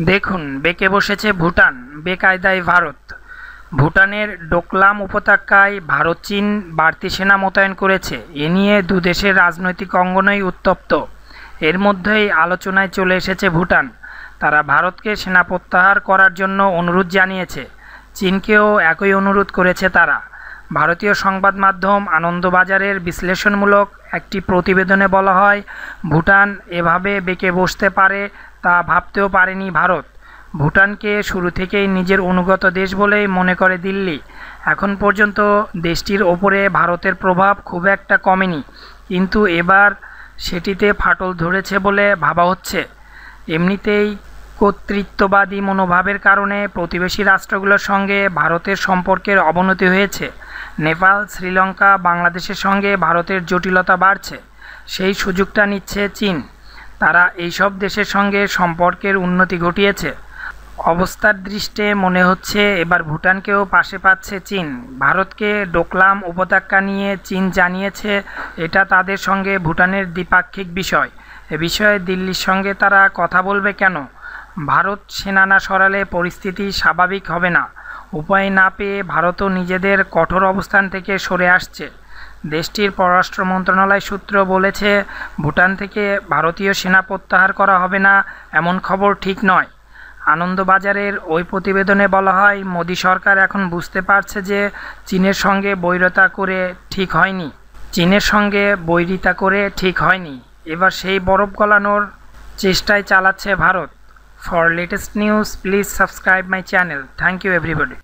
দেখুন, বেঁকে বসেছে ভুটান, বেকায়দায় ভারত। ভুটানের ডোকলাম উপত্যকায় ভারত, চীন, বাড়তি সেনা মোতায়েন করেছে। এ নিয়ে দু দেশের রাজনৈতিক অঙ্গনই উত্তপ্ত। এর মধ্যেই আলোচনায় চলে এসেছে ভুটান। তারা ভারতকে সেনা প্রত্যাহার করার জন্য অনুরোধ জানিয়েছে। চীনকেও একই অনুরোধ করেছে তারা। ভারতীয় সংবাদ মাধ্যম আনন্দবাজারের বিশ্লেষণমূলক একটি প্রতিবেদনে বলা হয়, ভুটান এভাবে বেঁকে বসতে পারে তা ভাবতেও পারেনি ভারত। ভুটানকে শুরু থেকেই নিজের অনুগত দেশ বলেই মনে করে দিল্লি। এখন পর্যন্ত দেশটির ওপরে ভারতের প্রভাব খুব একটা কমেনি, কিন্তু এবার সেটিতে ফাটল ধরেছে বলে ভাবা হচ্ছে। এমনিতেই কর্তৃত্ববাদী মনোভাবের কারণে প্রতিবেশী রাষ্ট্রগুলোর সঙ্গে ভারতের সম্পর্কের অবনতি হয়েছে। নেপাল, শ্রীলঙ্কা, বাংলাদেশের সঙ্গে ভারতের জটিলতা বাড়ছে, সেই সুযোগটা নিচ্ছে চীন। তারা এইসব দেশের সঙ্গে সম্পর্কের উন্নতি ঘটিয়েছে। অবস্থার দৃষ্টে মনে হচ্ছে এবার ভুটানকেও পাশে পাচ্ছে চীন। ভারতকে ডোকলাম উপত্যকা নিয়ে চীন জানিয়েছে, এটা তাদের সঙ্গে ভুটানের দ্বিপাক্ষিক বিষয়। এ বিষয়ে দিল্লির সঙ্গে তারা কথা বলবে কেন? ভারত সেনা না সরালে পরিস্থিতি স্বাভাবিক হবে না। উপায় না পেয়ে ভারতও নিজেদের কঠোর অবস্থান থেকে সরে আসছে। দেশটির পররাষ্ট্র মন্ত্রণালয় সূত্র বলেছে, ভুটান থেকে ভারতীয় সেনা প্রত্যাহার করা হবে না এমন খবর ঠিক নয়। আনন্দবাজারের ওই প্রতিবেদনে বলা হয়, মোদী সরকার এখন বুঝতে পারছে যে চীনের সঙ্গে বৈরতা করে ঠিক হয়নি। চীনের সঙ্গে বৈরিতা করে ঠিক হয়নি। এবার সেই বরফ গলানোর চেষ্টায় চালাচ্ছে Bharat. For latest news, please subscribe my channel. Thank you everybody.